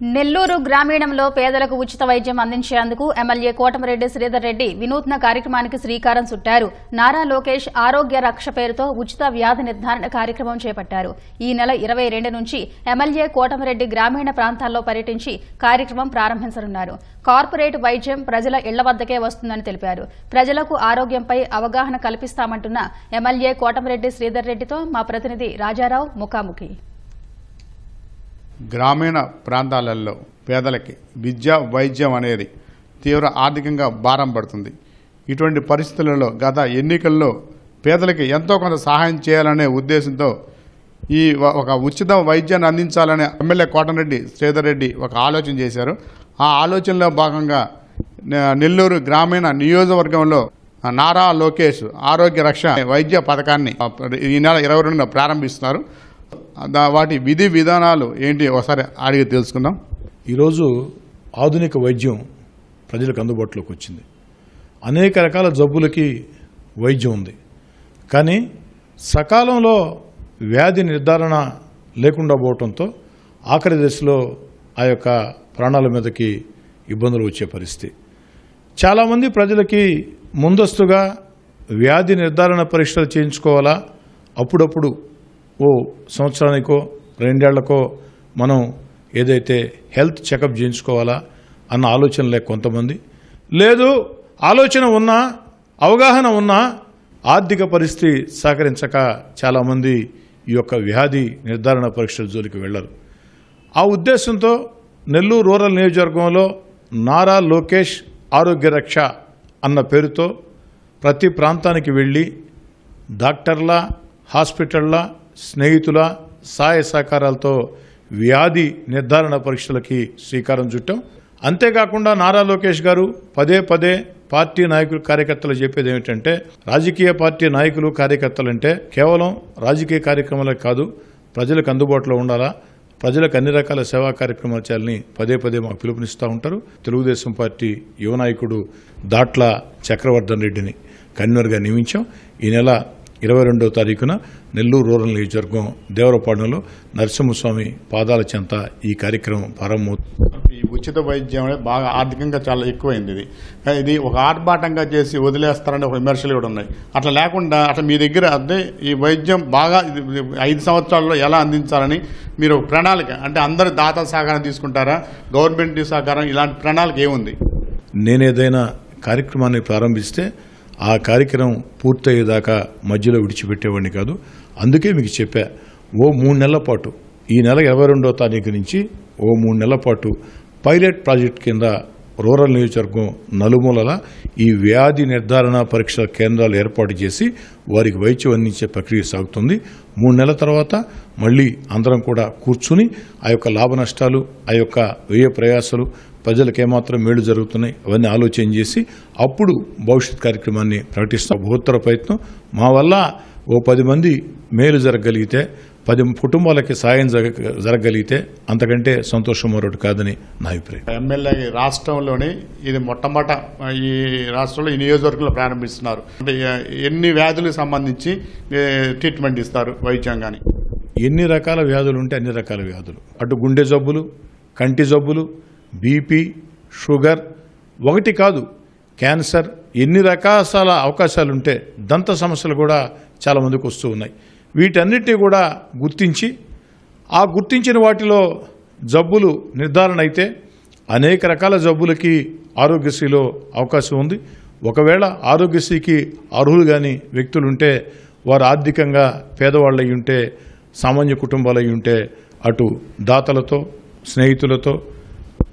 నెల్లూరు గ్రామీణంలో పేదలకు ఉచిత వైద్యం అందించేందుకు ఎమ్మెల్యే కోటమిరెడ్డి శ్రీధర్ రెడ్డి వినూత్న కార్యక్రమానికి శ్రీకారం చుట్టారు. నారా లోకేష్ ఆరోగ్య రక్ష పేరుతో ఉచిత వ్యాధి నిర్ధారణ కార్యక్రమం చేపట్టారు. ఈ నెల ఇరవై రెండు నుంచి ఎమ్మెల్యే కోటమిరెడ్డి గ్రామీణ ప్రాంతాల్లో పర్యటించి కార్యక్రమం ప్రారంభించనున్నారు. కార్పొరేట్ వైద్యం ప్రజల ఇళ్ళ వద్దకే వస్తుందని తెలిపారు. ప్రజలకు ఆరోగ్యంపై అవగాహన కల్పిస్తామంటున్న ఎమ్మెల్యే కోటమిరెడ్డి శ్రీధర్ రెడ్డితో మా ప్రతినిధి రాజారావు ముఖాముఖి. గ్రామీణ ప్రాంతాలలో పేదలకి విద్య వైద్యం అనేది తీవ్ర ఆర్థికంగా భారం పడుతుంది. ఇటువంటి పరిస్థితులలో గత ఎన్నికల్లో పేదలకి ఎంతో కొంత సహాయం చేయాలనే ఉద్దేశంతో ఈ ఒక ఉచిత వైద్యాన్ని అందించాలని ఎమ్మెల్యే కోటరెడ్డి శ్రీధర్ రెడ్డి ఒక ఆలోచన చేశారు. ఆ ఆలోచనలో భాగంగా నెల్లూరు గ్రామీణ నియోజకవర్గంలో నారా లోకేష్ ఆరోగ్య రక్ష వైద్య పథకాన్ని ఈ నెల ఇరవై రెండున ప్రారంభిస్తున్నారు. వాటి విధి విధానాలు ఏంటి ఒకసారి అడిగి తెలుసుకుందాం. ఈరోజు ఆధునిక వైద్యం ప్రజలకు అందుబాటులోకి వచ్చింది. అనేక రకాల జబ్బులకి వైద్యం ఉంది. కానీ సకాలంలో వ్యాధి నిర్ధారణ లేకుండా పోవటంతో ఆఖరి దశలో ఆ యొక్క ప్రాణాల మీదకి ఇబ్బందులు వచ్చే పరిస్థితి. చాలామంది ప్రజలకి ముందస్తుగా వ్యాధి నిర్ధారణ పరీక్షలు చేయించుకోవాలా? అప్పుడప్పుడు ఓ సంవత్సరానికో రెండేళ్ళకో మనం ఏదైతే హెల్త్ చెకప్ చేయించుకోవాలా అన్న ఆలోచన లేక కొంతమంది. లేదు ఆలోచన ఉన్నా అవగాహన ఉన్నా ఆర్థిక పరిస్థితి సహకరించక చాలామంది ఈ యొక్క వ్యాధి నిర్ధారణ పరీక్షల జోలికి వెళ్ళరు. ఆ ఉద్దేశంతో నెల్లూరు రూరల్ నియోజకవర్గంలో నారా లోకేష్ ఆరోగ్య రక్ష అన్న పేరుతో ప్రతి ప్రాంతానికి వెళ్ళి డాక్టర్ల హాస్పిటళ్ళ స్నేహితుల సహాయ సహకారాలతో వ్యాధి నిర్ధారణ పరీక్షలకి శ్రీకారం చుట్టాం. అంతేకాకుండా నారా లోకేష్ గారు పదే పదే పార్టీ నాయకులు కార్యకర్తలు చెప్పేది ఏమిటంటే రాజకీయ పార్టీ నాయకులు కార్యకర్తలు అంటే కేవలం రాజకీయ కార్యక్రమాలే కాదు ప్రజలకు అందుబాటులో ఉండాలా ప్రజలకు అన్ని రకాల సేవా కార్యక్రమాలు చేయాలని పదే పదే మాకు పిలుపునిస్తూ ఉంటారు. తెలుగుదేశం పార్టీ యువ నాయకుడు దాట్ల చక్రవర్ధన్ రెడ్డిని కన్వీనర్గా నియమించాం. ఈ నెల ఇరవై రెండవ తారీఖున నెల్లూరు రూరల్ నియోజకవర్గం దేవరపాడులో నరసింహస్వామి పాదాల చెంత ఈ కార్యక్రమం ప్రారంభమవుతుంది. ఈ ఉచిత వైద్యం అనేది బాగా ఆర్థికంగా చాలా ఎక్కువైంది ఇది. ఇది ఒక ఆర్భాటంగా చేసి వదిలేస్తారనే ఒక విమర్శలు కూడా ఉన్నాయి. అట్లా లేకుండా అట్లా మీ దగ్గర అదే ఈ వైద్యం బాగా ఐదు సంవత్సరాల్లో ఎలా అందించాలని మీరు ఒక ప్రణాళిక అంటే అందరు దాతల సహకారం తీసుకుంటారా? గవర్నమెంట్ సహకారం ఇలాంటి ప్రణాళిక ఏముంది? నేను ఏదైనా కార్యక్రమాన్ని ప్రారంభిస్తే ఆ కార్యక్రమం పూర్తయ్యేదాకా మధ్యలో విడిచిపెట్టేవాడిని కాదు. అందుకే మీకు చెప్పా ఓ మూడు నెలల పాటు ఈ నెల ఇరవై రెండో తారీఖు నుంచి ఓ మూడు నెలల పాటు పైలట్ ప్రాజెక్ట్ కింద రూరల్ నియోజకవర్గం నలుమూలల ఈ వ్యాధి నిర్ధారణ పరీక్షల కేంద్రాలు ఏర్పాటు చేసి వారికి వైద్యం అందించే ప్రక్రియ సాగుతుంది. మూడు నెలల తర్వాత మళ్ళీ అందరం కూడా కూర్చుని ఆ యొక్క లాభ నష్టాలు ఆ యొక్క వ్యయ ప్రయాసాలు ప్రజలకు ఏమాత్రం మేలు జరుగుతున్నాయి అవన్నీ ఆలోచన చేసి అప్పుడు భవిష్యత్ కార్యక్రమాన్ని ప్రకటిస్తాం. బృహత్తర ప్రయత్నం. మా వల్ల ఓ పది మంది మేలు జరగగలిగితే పది కుటుంబాలకి సాయం జరగ జరగగలిగితే అంతకంటే సంతోషం మరొకటి కాదని నా అభిప్రాయం. ఎమ్మెల్యే రాష్ట్రంలోని ఇది మొట్టమొదట ఈ రాష్ట్రంలో ఈ నియోజకవర్గంలో ప్రారంభిస్తున్నారు. అంటే ఎన్ని వ్యాధులకు సంబంధించి ట్రీట్మెంట్ ఇస్తారు వైద్యం కానీ ఎన్ని రకాల వ్యాధులు ఉంటే అన్ని రకాల వ్యాధులు. అటు గుండె జబ్బులు కంటి జబ్బులు బీపీ షుగర్ ఒకటి కాదు క్యాన్సర్ ఎన్ని రకాల అవకాశాలు ఉంటే దంత సమస్యలు కూడా చాలా మందికి వస్తూ ఉన్నాయి. వీటన్నిటినీ కూడా గుర్తించి ఆ గుర్తించిన వాటిలో జబ్బులు నిర్ధారణ అయితే అనేక రకాల జబ్బులకి ఆరోగ్యశ్రీలో అవకాశం ఉంది. ఒకవేళ ఆరోగ్యశ్రీకి అర్హులు కాని వ్యక్తులుంటే వారు ఆర్థికంగా పేదవాళ్ళు అయి ఉంటే సామాన్య కుటుంబాలు అయి ఉంటే అటు దాతలతో స్నేహితులతో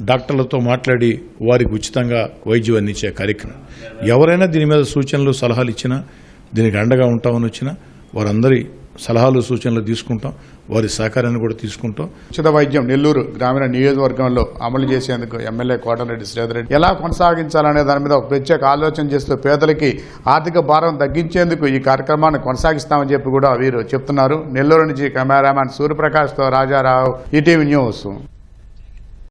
డాక్టర్లతో మాట్లాడి వారికి ఉచితంగా వైద్యం అందించే కార్యక్రమం. ఎవరైనా దీని మీద సూచనలు సలహాలు ఇచ్చినా దీనికి అండగా ఉంటామని వచ్చినా వారందరి సలహాలు సూచనలు తీసుకుంటాం. వారి సహకారాన్ని కూడా తీసుకుంటాం. ఉచిత వైద్యం నెల్లూరు గ్రామీణ నియోజకవర్గంలో అమలు చేసేందుకు ఎమ్మెల్యే కోటరెడ్డి శ్రీధర్రెడ్డి ఎలా కొనసాగించాలనే దాని మీద ఒక ప్రత్యేక ఆలోచన చేస్తూ పేదలకి ఆర్థిక భారం తగ్గించేందుకు ఈ కార్యక్రమాన్ని కొనసాగిస్తామని చెప్పి కూడా వీరు చెప్తున్నారు. నెల్లూరు నుంచి కెమెరామ్యాన్ సూర్యప్రకాష్తో రాజారావు ఈటీవీ న్యూస్.